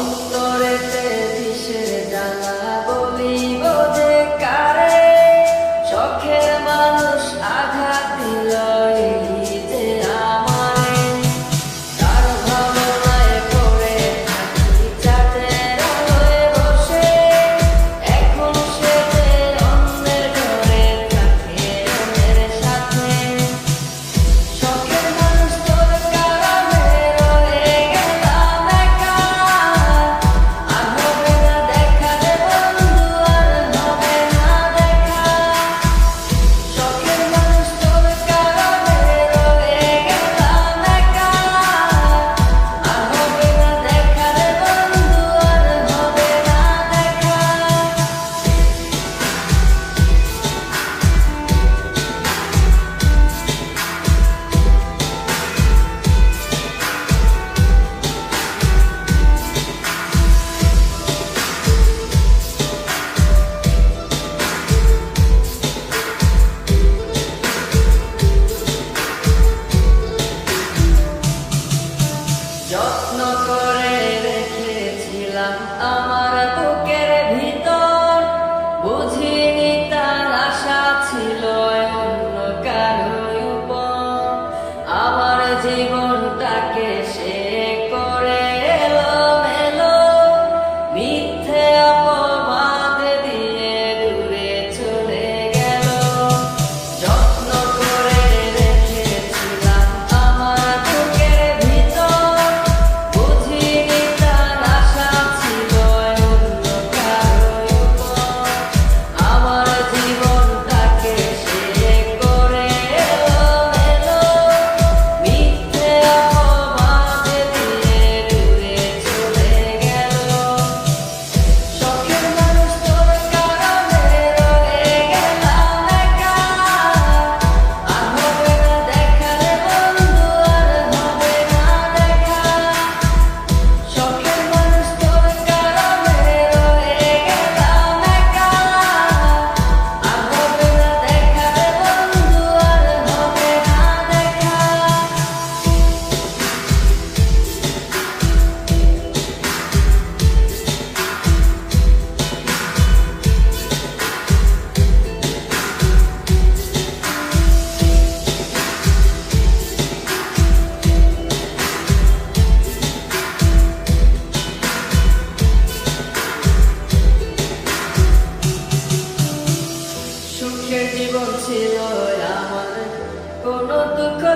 অন্তরেতে আমার বুকের ভিতর। বুঝিনি তার আশা ছিল অন্য জীবনটাকে সে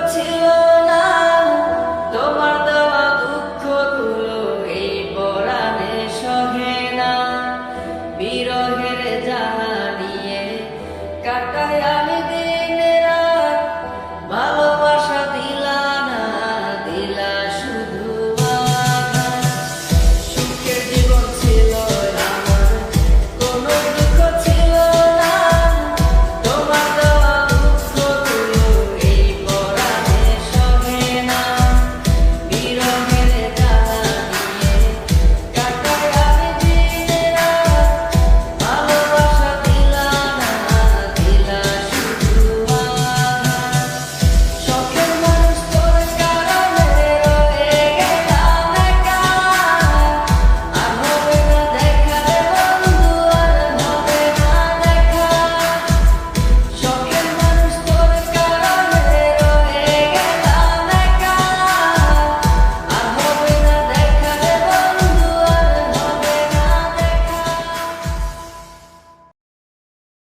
till